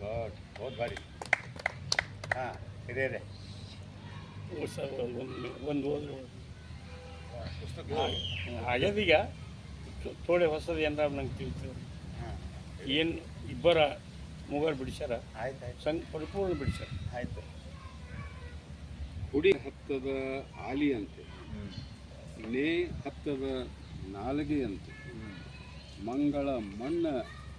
Good ಬಹುತ್ ಭಾರಿ ಹಾಂ ಇದೆ ಇದೆ. ಒಂದು ಒಂದು ಹೋದ್ರೆ ಪುಸ್ತಕ ಹೊಸದು ಏನಾರ ನಂಗೆ ತಿಳಿತು. ಹಾಂ. ಏನು ಇಬ್ಬರ ಮೂಗರ್ ಬಿಡಿಸ್ಯಾರ? ಆಯ್ತು ಆಯ್ತು. ಸಂಘ ಪರಿಪೂರ್ಣ ಬಿಡಿಸ್ಯಾರ? ಆಯ್ತು. ಹುಡಿ ಹತ್ತದ ಆಲಿ ಅಂತೆ. ಹ್ಞೂ ನೇ ಹತ್ತದ ನಾಲಿಗೆ ಅಂತೆ. ಮಂಗಳ ಮಣ್ಣ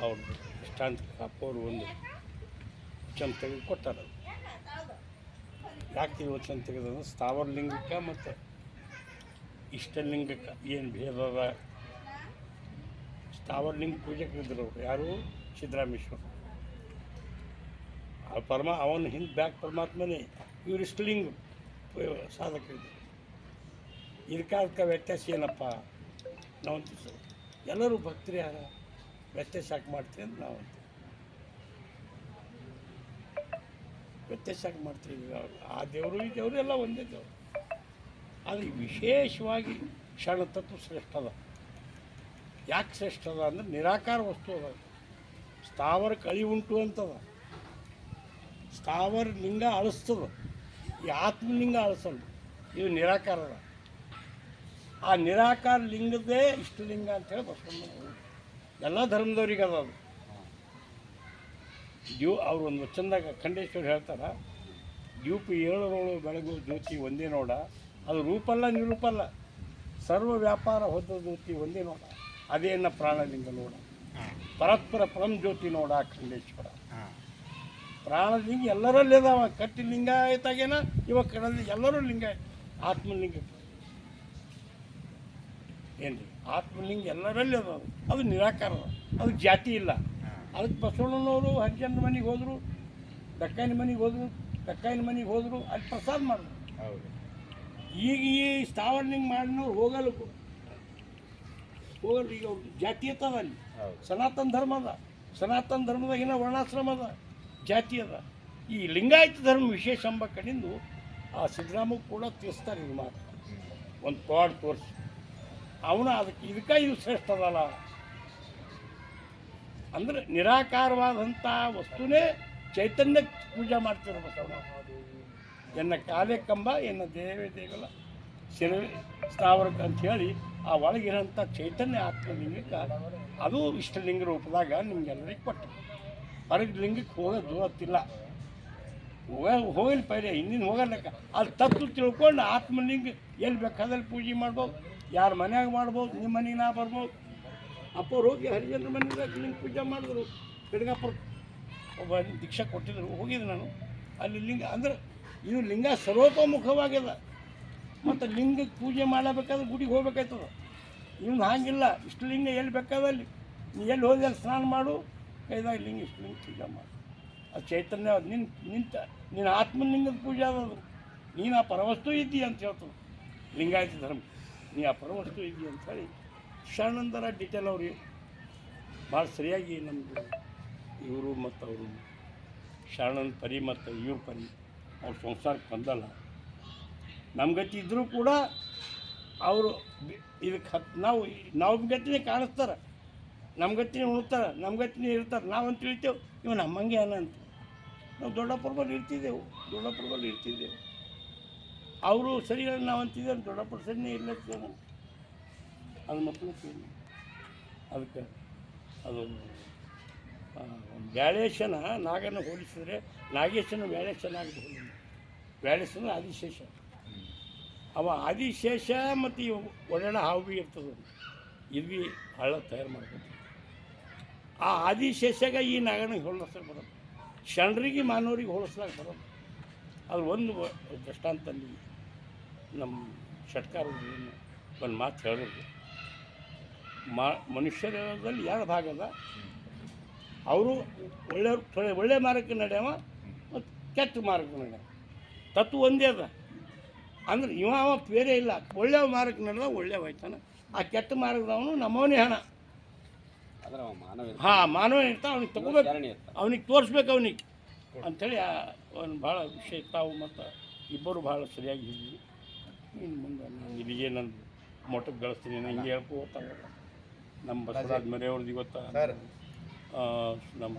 ಅವ್ರ ಇಷ್ಟಾಂತ ಕಾಪೋರು ಒಂದು ವಚನ ತೆಗೆದುಕೊಟ್ಟಾರ ಯಾಕೆ ಈ ವಚನ ತೆಗೆದಂದ್ರೆ ಸ್ಥಾವರ ಲಿಂಗಕ್ಕೆ ಮತ್ತು ಇಷ್ಟಲಿಂಗಕ್ಕೆ ಏನು ಭೇದ ಸ್ಥಾವರ ಲಿಂಗ ಪೂಜೆಗೆ ಇದ್ರು ಅವ್ರು. ಯಾರು? ಸಿದ್ದರಾಮೇಶ್ವರ. ಆ ಪರಮ ಅವನ ಹಿಂದೆ ಬ್ಯಾಕ್ ಪರಮಾತ್ಮನೇ. ಇವ್ರು ಇಷ್ಟಲಿಂಗ ಸಾಧಕರಿದ್ರು. ಇದಕ್ಕೆ ಅದಕ್ಕೆ ವ್ಯತ್ಯಾಸ ಏನಪ್ಪ? ನಾವು ಎಲ್ಲರೂ ಭಕ್ತರು ಯಾರ ವ್ಯತ್ಯಾಸ ಯಾಕೆ ಮಾಡ್ತೀವಿ ಅಂತ ನಾವು ಅಂತೀವಿ. ವ್ಯತ್ಯಾಸ ಯಾಕೆ ಮಾಡ್ತೀವಿ ಆ ದೇವರು, ಈ ದೇವರು ಎಲ್ಲ ಒಂದೇ ದೇವರು. ಆದರೆ ವಿಶೇಷವಾಗಿ ಕ್ಷಣ ತತ್ವ ಶ್ರೇಷ್ಠ ಅದ. ಯಾಕೆ ಶ್ರೇಷ್ಠ ಅದ ಅಂದ್ರೆ ನಿರಾಕಾರ ವಸ್ತು ಅದ. ಸ್ಥಾವರ ಕಳಿ ಉಂಟು ಅಂತದ. ಸ್ಥಾವರ ಲಿಂಗ ಅಳಿಸ್ತದ. ಈ ಆತ್ಮಲಿಂಗ ಅಳಿಸಲ್ಲ. ಇದು ನಿರಾಕಾರ ಅದ. ಆ ನಿರಾಕಾರ ಲಿಂಗದೇ ಇಷ್ಟಲಿಂಗ ಅಂತೇಳಿ ಬಸವಣ್ಣ. ಎಲ್ಲ ಧರ್ಮದವ್ರಿಗೆ ಅದ ಅದು. ದ್ಯೂ ಅವ್ರು ಒಂದು ವಚನದಾಗ ಖಂಡೇಶ್ವರ್ ಹೇಳ್ತಾರ ದ್ಯೂಪ ಏಳರೋಳು ಬೆಳಗು ಜ್ಯೋತಿ ಒಂದೇ ನೋಡ. ಅದು ರೂಪಲ್ಲ ನಿರೂಪಲ್ಲ. ಸರ್ವ ವ್ಯಾಪಾರ ಹೊದ್ದ ಜ್ಯೋತಿ ಒಂದೇ ನೋಡ. ಅದೇನ ಪ್ರಾಣಲಿಂಗ ನೋಡ. ಪರಸ್ಪರ ಪರಂ ಜ್ಯೋತಿ ನೋಡ ಖಂಡೇಶ್ವರ. ಪ್ರಾಣಲಿಂಗ ಎಲ್ಲರಲ್ಲಿ ಅದಾವ ಕಟ್ಟಿ ಲಿಂಗ ಆಯ್ತಾಗೇನ ಇವಾಗ ಕಣಲಿಂಗ ಎಲ್ಲರೂ ಲಿಂಗ ಆತ್ಮಲಿಂಗ ಏನ್ರಿ? ಆತ್ಮಲಿಂಗ ಎಲ್ಲರಲ್ಲಿ ಅದ ಅದು ನಿರಾಕಾರ ಅದ. ಅದು ಜಾತಿ ಇಲ್ಲ. ಅದಕ್ಕೆ ಬಸವಣ್ಣನವರು ಹರಿಜನ ಮನೆಗೆ ಹೋದರು ದಕ್ಕಾಯಿನ ಮನೆಗೆ ಹೋದರು ದಕ್ಕಾಯಿನ ಮನೆಗೆ ಹೋದರು ಅಲ್ಲಿ ಪ್ರಸಾದ ಮಾಡಿದ್ರು. ಹೌದು. ಈಗ ಈ ಸ್ಥಾವರಲಿಂಗ ಮಾಡಿನವ್ರು ಹೋಗಲ್ಲ ಹೋಗಲ್ಲ ಈಗ ಅವ್ರು ಜಾತಿ ಇರ್ತದ ಅಲ್ಲಿ. ಸನಾತನ ಧರ್ಮ ಅದ. ಸನಾತನ ಧರ್ಮದಾಗ ಏನೋ ವರ್ಣಾಶ್ರಮ ಅದ. ಜಾತಿ ಅದ. ಈ ಲಿಂಗಾಯತ ಧರ್ಮ ವಿಶೇಷ ಎಂಬ ಕಡೆಯಿಂದ ಆ ಸಿದ್ದರಾಮ ಕೂಡ ತಿಳಿಸ್ತಾರೆ ಇದು ಮಾತು ಒಂದು ಪಾಡ್ ತೋರಿಸಿ. ಅವನ ಅದಕ್ಕೆ ಇದಕ್ಕೆ ಇದು ಶ್ರೇಷ್ಠ ಅದಲ್ಲ ಅಂದ್ರೆ ನಿರಾಕಾರವಾದಂಥ ವಸ್ತುನೇ ಚೈತನ್ಯ ಪೂಜೆ ಮಾಡ್ತಿರೋ ಬಸವಣ್ಣ ಎನ್ನ ಕಾಲೇ ಕಂಬ, ಎನ್ನ ದೇವೇ ದೇವಲ ಶಿರವೆ ಸ್ಥಾವರಕ್ಕೆ ಅಂತ ಹೇಳಿ ಆ ಒಳಗಿರೋಂಥ ಚೈತನ್ಯ ಆತ್ಮಲಿಂಗಕ್ಕೆ ಅದು ಇಷ್ಟಲಿಂಗ ರೂಪದಾಗ ನಿಮ್ಗೆಲ್ಲರಿಗೆ ಕೊಟ್ಟು. ಹೊರಗೆ ಲಿಂಗಕ್ಕೆ ಹೋಗೋದು ಗೊತ್ತಿಲ್ಲ ಹೋಗ ಪೈಲೆ ಹಿಂದಿನ ಹೋಗಲ್ಲಕ್ಕ ಅಲ್ಲಿ ತತ್ವ ತಿಳ್ಕೊಂಡು ಆತ್ಮಲಿಂಗ ಎಲ್ಲಿ ಬೇಕಾದಲ್ಲಿ ಪೂಜೆ ಮಾಡ್ಬೋದು. ಯಾರ ಮನ್ಯಾಗ ಮಾಡ್ಬೋದು ನಿಮ್ಮ ಮನೆಗೆ ನಾ ಬರ್ಬೋದು. ಅಪ್ಪ ಹೋಗಿ ಹರಿಜನರ ಮನೆಯಿಂದ ಲಿಂಗ ಪೂಜೆ ಮಾಡಿದ್ರು. ಬೆಳಗಾಪುರ ಒಬ್ಬ ದೀಕ್ಷಾ ಕೊಟ್ಟಿದ್ರು. ಹೋಗಿದ್ದೆ ನಾನು. ಅಲ್ಲಿ ಲಿಂಗ, ಅಂದ್ರೆ ಇದು ಲಿಂಗ ಸರ್ವತೋಮುಖವಾಗ್ಯದ ಮತ್ತು ಲಿಂಗಕ್ಕೆ ಪೂಜೆ ಮಾಡಬೇಕಾದ್ರೆ ಗುಡಿಗೆ ಹೋಗ್ಬೇಕಾಯ್ತದ. ಇವ್ನು ಹಾಗಿಲ್ಲ. ಇಷ್ಟು ಲಿಂಗ ಎಲ್ಲಿ ಬೇಕಾದಲ್ಲಿ ನೀ ಎಲ್ಲಿ ಹೋಗಿ ಅಲ್ಲಿ ಸ್ನಾನ ಮಾಡು. ಕೈದಾಗ ಲಿಂಗ, ಇಷ್ಟು ಲಿಂಗ ಪೂಜೆ ಮಾಡು. ಅದು ಚೈತನ್ಯ ನಿನ್ನ ನಿಂತ ನಿನ್ನ ಆತ್ಮಲಿಂಗದ ಪೂಜೆ ಅದದು ನೀನು ಆ ಪರವಸ್ತು ಇದ್ದೀಯ ಅಂತ ಹೇಳ್ತದೆ. ಲಿಂಗಾಯತ ಧರ್ಮ. ನೀ ಆ ಪರವಸ್ತು ಇದೆಯಾ ಅಂತ ಹೇಳಿ ಶರಣಂದರ ಡಿಟೇಲ್ ಅವ್ರಿಗೆ ಭಾಳ ಸರಿಯಾಗಿ ನಮ್ಮದು ಇವರು ಮತ್ತು ಅವರು ಶರಣನ ಪರಿ ಮತ್ತು ಇವ್ರ ಪರಿ ಅವ್ರ ಸಂಸಾರಕ್ಕೆ ಬಂದಲ್ಲ. ನಮ್ಮ ಗತಿ ಇದ್ದರೂ ಕೂಡ ಅವರು ಇದಕ್ಕೆ ಹತ್ತು ನಾವು ನಾವು ಗತಿನೇ ಕಾಣಿಸ್ತಾರೆ. ನಮ್ಮ ಗತಿನೇ ಉಣ್ತಾರೆ ನಮ್ಮ ಗತಿನೇ ಇರ್ತಾರೆ. ನಾವಂತ ತಿಳಿತೇವೆ ಇವ ನಮ್ಮಂಗೆ ಅನ್ನ ಅಂತ ನಾವು ದೊಡ್ಡಪ್ಪರಲ್ಲಿ ಇರ್ತಿದ್ದೆವು ದೊಡ್ಡಪ್ಪರಲ್ಲಿ ಇರ್ತಿದ್ದೆವು. ಅವರು ಸರಿ ನಾವು ಅಂತಿದ್ದೇನೆ ದೊಡ್ಡಪ್ಪ ಸರಿನೇ ಇರ್ಲತ್ತೇವೆ ಅದು ಮಕ್ಕಳು ಅದಕ್ಕೆ ಅದು ವ್ಯಾಳೇಶನ ನಾಗನ ಹೋಲಿಸಿದ್ರೆ ನಾಗೇಶನ ವ್ಯಾಳೇಶನ ಆಗಬಹುದು ವ್ಯಾಳೇಶನ ಆದಿಶೇಷ. ಅವ ಆದಿಶೇಷ ಮತ್ತು ಈ ಒಡೆಣ ಹಾವು ಭೀ ಇರ್ತದೆ. ಇದು ಹಳ್ಳ ತಯಾರು ಮಾಡ್ಬೋದು ಆ ಆದಿಶೇಷಗ ಈ ನಾಗನಿಗೆ ಹೋಲಿಸ್ಲಿಕ್ಕೆ ಬರೋದು ಶರಣರಿಗೆ ಮಾನವರಿಗೆ ಹೋಲಿಸ್ಲಾಕ ಬರೋದು ಅದು ಒಂದು ದೃಷ್ಟಾಂತ ನಮ್ಮ ಷಟ್ಕಾರದಲ್ಲಿ ಏನು ಒಂದು ಮಾತು ಹೇಳಿದ್ರು ಮಾ ಮನುಷ್ಯರಲ್ಲಿ ಎರಡು ಭಾಗ ಅದ. ಅವರು ಒಳ್ಳೆಯವ್ರು ಥೊಡೆ ಒಳ್ಳೆ ಮಾರ್ಗಕ್ಕೆ ನಡೆಯವ ಮತ್ತು ಕೆಟ್ಟ ಮಾರ್ಗಕ್ಕೆ ನಡೆಯವ. ತತ್ವ ಒಂದೇ ಅದ. ಅಂದ್ರೆ ಇವ ಅವ ಬೇರೆ ಇಲ್ಲ. ಒಳ್ಳೆ ಮಾರ್ಗಕ್ಕೆ ನಡೆದ ಒಳ್ಳೆ ಹೋಯ್ತಾನ ಆ ಕೆಟ್ಟ ಮಾರ್ಗದವನು ನಮ್ಮವನೇ ಹಣ. ಮಾನವ ಇರ್ತಾನೆ. ಹಾಂ ಮಾನವ ಇರ್ತಾವ ಅವ್ನಿಗೆ ತಗೋಬೇಕು. ಇರ್ತಾನೆ. ಅವನಿಗೆ ತೋರಿಸ್ಬೇಕು ಅವನಿಗೆ. ಅಂಥೇಳಿ ಅವನು ಭಾಳ ವಿಷಯ ತಾವು ಮತ್ತು ಇಬ್ಬರು ಭಾಳ ಸರಿಯಾಗಿ ಹೇಳಿದ್ವಿ ಇನ್ನು ಮುಂದೆ ನಾನು ಇಲ್ಲಿಗೆ ನನ್ನ ಮೊಟ್ಟಕ್ಕೆ ಗಳಿಸ್ತೀನಿ ನಾನು ಹಿಂಗೆ ಹೇಳ್ಕೋತ ನಮ್ಮ ಬಸವರಾಜ್ ಮರೆಯವ್ರದ್ದು ಗೊತ್ತಾ ಇವತ್ತು ಸರ್. ಆ, ನಮ್ಮ